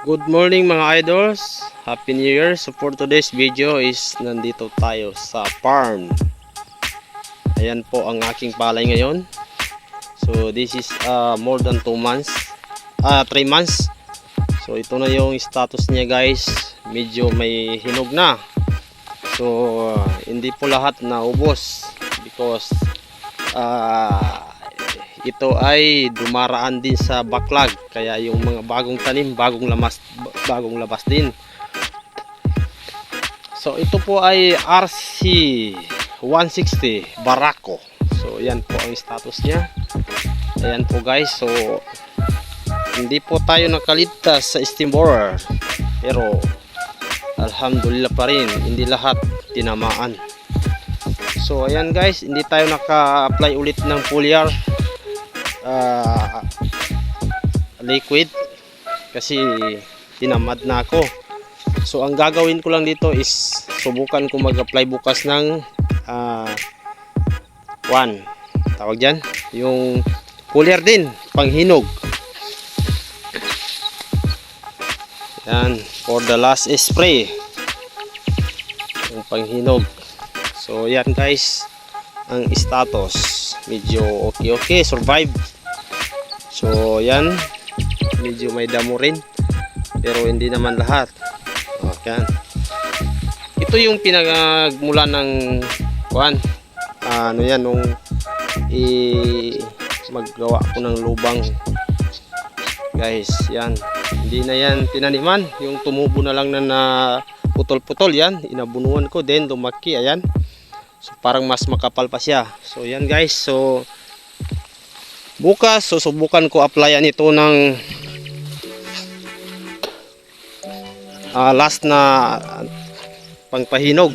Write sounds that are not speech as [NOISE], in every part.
Good morning mga idols. Happy New Year. So for today's video is nandito tayo sa farm. Ayan po ang aking palay ngayon. So this is uh, more than 2 months. Ah, 3 months. So ito na yung status niya guys. Medyo may hinog na. So uh, hindi po lahat na ubos because ah ito ay dumaraan din sa backlog kaya yung mga bagong tanim bagong lamas bagong labas din. So ito po ay RC 160 Barako. So yan po ang status niya. Ayan po guys. So hindi po tayo nakaligtas sa steam borer. Pero alhamdulillah pa rin hindi lahat tinamaan. So ayan guys. Hindi tayo naka-apply ulit ng foliar ah, liquid. Kasi tinamad na ako. So ang gagawin ko lang dito is subukan ko mag-apply bukas ng ah, one. Tawag dyan? Yung foliar din panghinog. Yan for the last spray. Yung panghinog. So yan guys ang status medyo okay okay survive. So yan. Medyo may damo rin. Pero hindi naman lahat. Okay. ito yung pinagmula ng kuan ano yan nung i maggawa ko ng lubang. Guys yan. Hindi na yan tinaniman. Yung tumubo na lang na, na putol-putol yan. Inabunuan ko then lumaki ayan So parang mas makapal pa siya. So yan guys. So bukas susubukan ko applyan ito ng ah, last na ah, pangpahinog.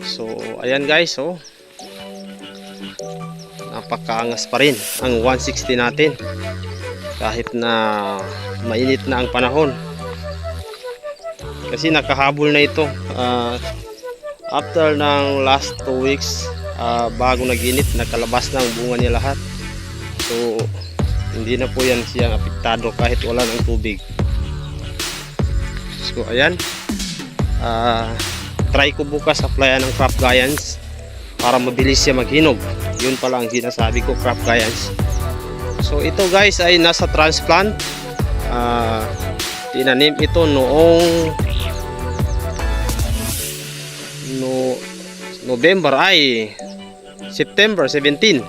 So ayan guys. So napakaangas pa rin ang 160 natin. Kahit na mainit na ang panahon. Kasi nakahabol na ito. Ah, after ng last 2 weeks uh, bago naginit nakalabas na ang bunga niya lahat. So hindi na po yan siyang apektado kahit wala ng tubig. So ayan. Uh, try ko bukas applyan ng crop giants para mabilis siya maghinog. Yun pala ang sinasabi ko crop giants so ito guys ay nasa transplant. Uh, tinanim ito noong November ay September 17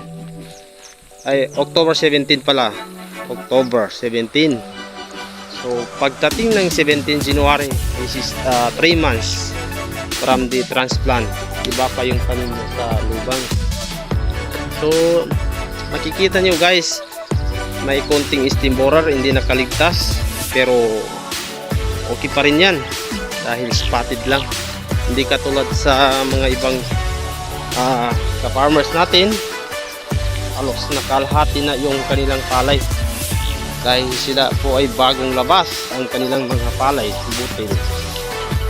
ay October 17 pala. October 17 so pagdating ng 17 January this is 3 months from the transplant. Iba pa yung tanim mo sa lubang. So makikita nyo guys may konting steam borer hindi nakaligtas pero okay pa rin yan dahil spotted lang hindi katulad sa mga ibang uh, ka-farmers natin. Halos nakalahati na yung kanilang palay. Dahil sila po ay bagong labas ang kanilang mga palay butil.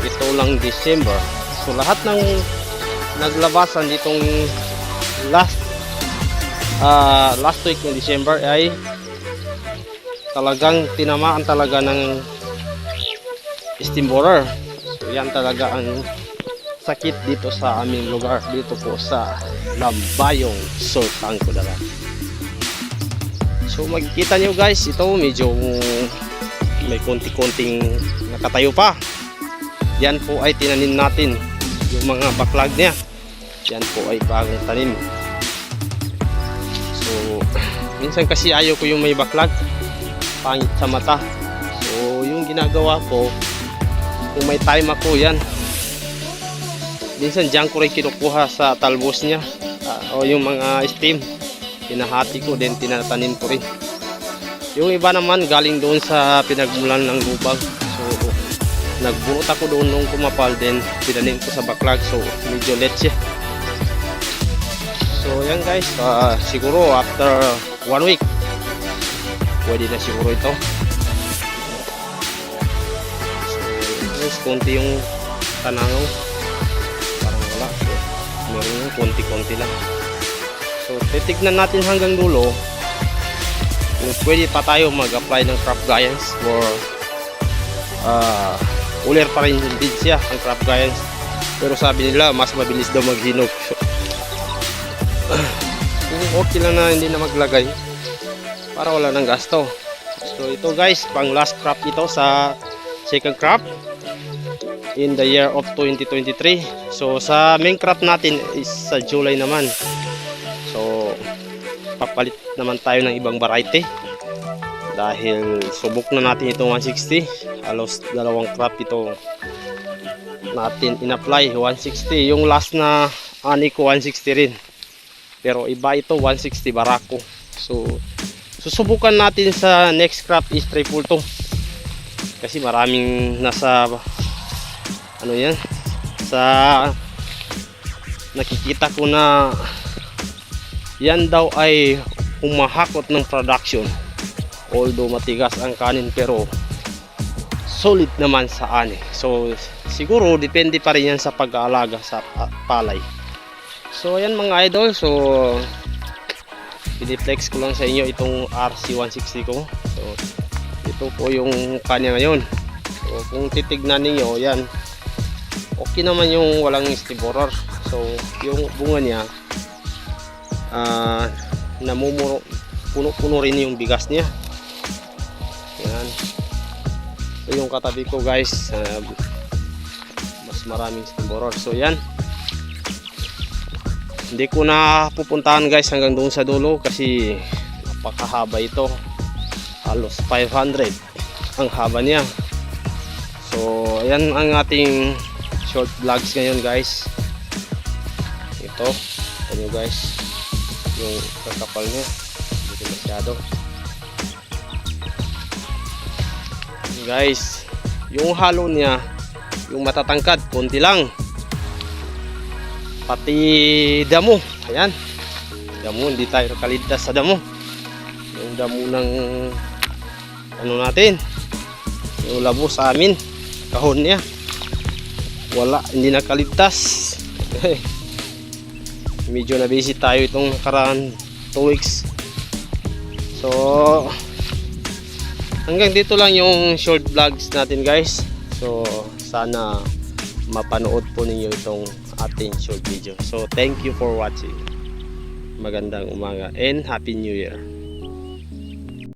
Ito lang December. So lahat ng naglabasan ditong last uh, last week ng December ay talagang tinamaan talaga ng steam borer. So yan talaga ang sakit dito sa aming lugar dito po sa Lambayong Sultan Kudarat. So makikita nyo guys ito medyo may konti-konting nakatayo pa. Yan po ay tinanim natin yung mga baklag niya. Yan po ay bagong tanim. So minsan kasi ayaw ko yung may baklag pangit sa mata. So yung ginagawa ko kung may time ako yan minsan dyan ko rin kinukuha sa talbos niya. Uh, o yung mga steam. Pinahati ko din tinatanim ko rin. Yung iba naman galing doon sa pinagmulan ng lubang so nagbuot ako doon nung kumapal din. Tinanim ko sa baklag so medyo siya so yan guys uh, siguro after one week pwede na siguro ito. So konti yung tanangaw konti-konti lang. So titignan natin hanggang dulo kung pwede pa tayo mag-apply ng crop giants for ah uler pa rin din siya ang crab giants pero sabi nila mas mabilis daw maghinog. [LAUGHS] Okay lang na hindi na maglagay para wala nang gasto. So ito guys pang last crop ito sa second crop in the year of 2023 so sa main crop natin is sa July naman. So papalit naman tayo ng ibang variety. Dahil subok na natin itong 160 halos dalawang crop ito natin in-apply 160 yung last na ani ko 160 rin. Pero iba ito 160 barako. So susubukan natin sa next crop is triple to kasi maraming nasa ano yan? Sa nakikita ko na yan daw ay humahakot ng production. Although matigas ang kanin pero solid naman sa ani. So siguro depende pa rin yan sa pag-aalaga sa pa- palay. So ayan mga idol. So piniflex ko lang sa inyo itong RC160 ko. So ito po yung kanya ngayon. So kung titignan ninyo yan okay naman yung walang stiborer so yung bunga niya ah namumuro puno-puno rin yung bigas niya. Yan so yung katabi ko guys ah, mas maraming stiborer so yan hindi ko na pupuntahan guys hanggang doon sa dulo kasi napakahaba ito. Halos 500 ang haba niya. So ayan ang ating short vlogs ngayon guys. Ito. Ano guys? Yung kakapal niya. Hindi masyado. Guys yung halo niya yung matatangkad konti lang. Pati damo. Ayan. Damo hindi tayo nakaligtas sa damo. Yung damo ng ano natin? Yung labo sa amin. Kahon niya wala hindi nakaligtas. Medyo na busy tayo itong nakaraan 2 weeks. So hanggang dito lang yung short vlogs natin guys. So sana mapanood po ninyo itong ating short video. So thank you for watching. Magandang umaga and happy new year